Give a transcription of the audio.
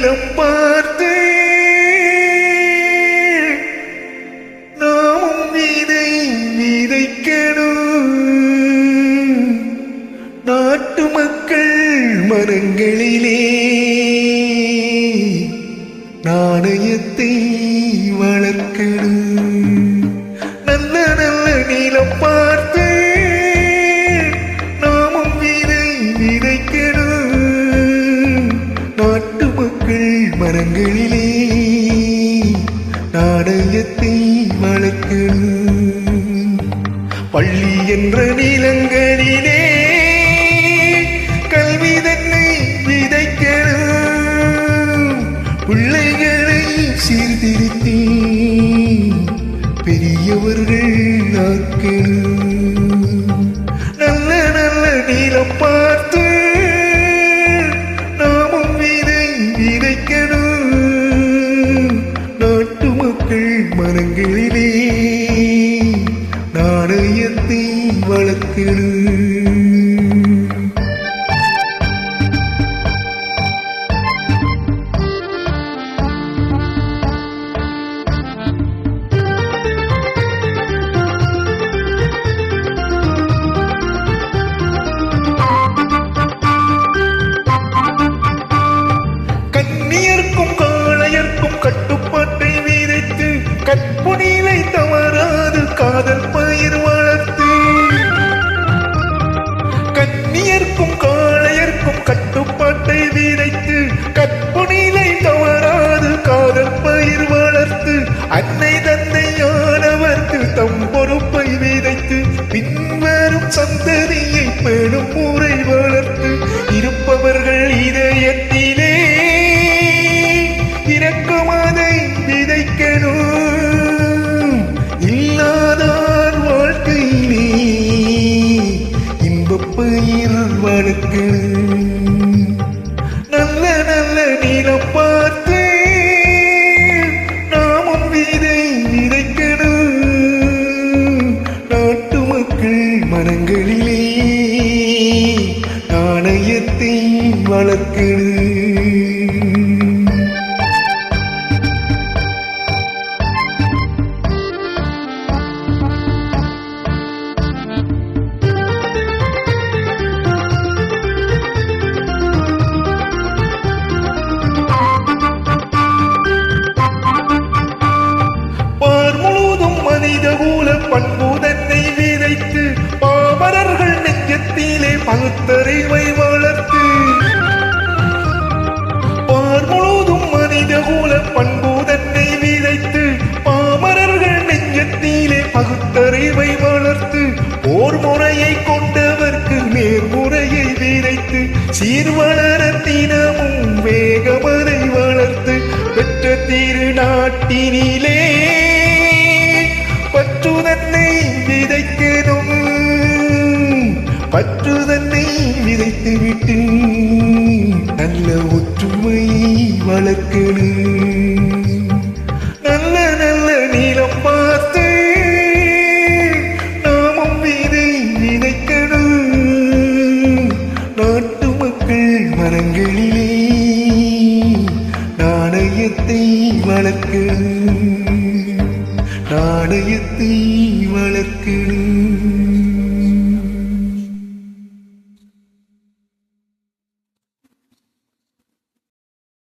நீளம் பார்த்து. நாமும் விதை விதைக்கணும். நாட்டு மக்கள் மனங்களிலே நாணயத்தை வளர்க்கணும். மக்கள் நாடகத்தை வளர்க்கணும். பள்ளி என்ற நிலங்களிலே மனங்களிலே நாணயத்தை வளர்க்கணும் வானிலை தவறாது காதல் பயிர் வளர்த்து. கண்ணியர்க்கும் காளையர்க்கும் கட்டுப்பாட்டை விதைத்து கற்புனிலை தவறாது காதல் பயிர் வளர்த்து அன்னை தந்தையானவர்க்கு தம் பொறுப்பை விதைத்து பின்வரும் சந்ததியை பெரும் முறை வளர்த்து. இருப்பவர்கள் இதயத்தில் இன்பப் நல்ல நல்ல நீளம் பார்த்து. நாமும் விதை விதைக்கணும். நாட்டு மக்கள் மனங்களிலே நாணயத்தை வளர்க்கணும். பண்புதன்னை விதைத்து பாமரர்கள் நெஞ்சத்திலே பகுத்தறிவை வளர்த்து. பார் முழுதும் மனித கூல பண்புதன்னை விதைத்து பாமரர்கள் நெஞ்சத்திலே பகுத்தறிவை வளர்த்து போர் முறையை கொண்டவர்க்கு நேர்முறையை விதைத்து சீர்வளர தினமும் வே பற்று தன்னை விதைத்து விட்டு நல்ல ஒற்றுமை வளர்க்கணும் நல்ல நல்ல நீளம் பார்த்து நாமும் விதை விதைக்கணும் நாட்டு மக்கள் மரங்களிலே நாணயத்தை வளர்க்கணும் நாணயத்தை வளர்க்கணும்